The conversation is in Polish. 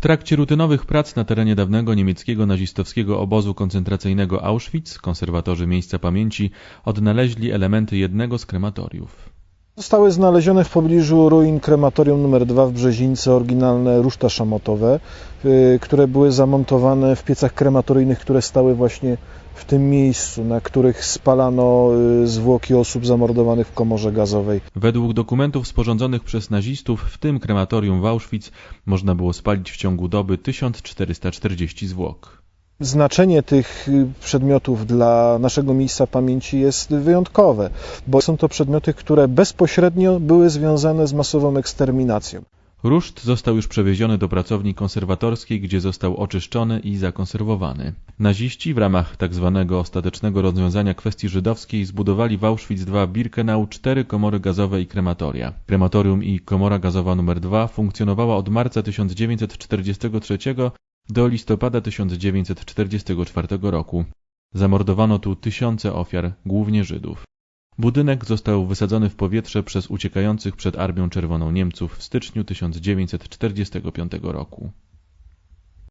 W trakcie rutynowych prac na terenie dawnego niemieckiego nazistowskiego obozu koncentracyjnego Auschwitz konserwatorzy miejsca pamięci odnaleźli elementy jednego z krematoriów. Zostały znalezione w pobliżu ruin krematorium nr 2 w Brzezińce oryginalne ruszta szamotowe, y, które były zamontowane w piecach krematoryjnych, które stały właśnie w tym miejscu, na których spalano y, zwłoki osób zamordowanych w komorze gazowej. Według dokumentów sporządzonych przez nazistów w tym krematorium w Auschwitz można było spalić w ciągu doby 1440 zwłok. Znaczenie tych y, przedmiotów dla naszego miejsca pamięci jest wyjątkowe, bo są to przedmioty, które bezpośrednio były związane z masową eksterminacją. Ruszt został już przewieziony do pracowni konserwatorskiej, gdzie został oczyszczony i zakonserwowany. Naziści w ramach tzw. Tak ostatecznego rozwiązania kwestii żydowskiej zbudowali w Auschwitz II Birkenau cztery komory gazowe i krematoria. Krematorium i komora gazowa nr 2 funkcjonowała od marca 1943 do listopada 1944 roku. Zamordowano tu tysiące ofiar, głównie Żydów. Budynek został wysadzony w powietrze przez uciekających przed Armią Czerwoną Niemców w styczniu 1945 roku.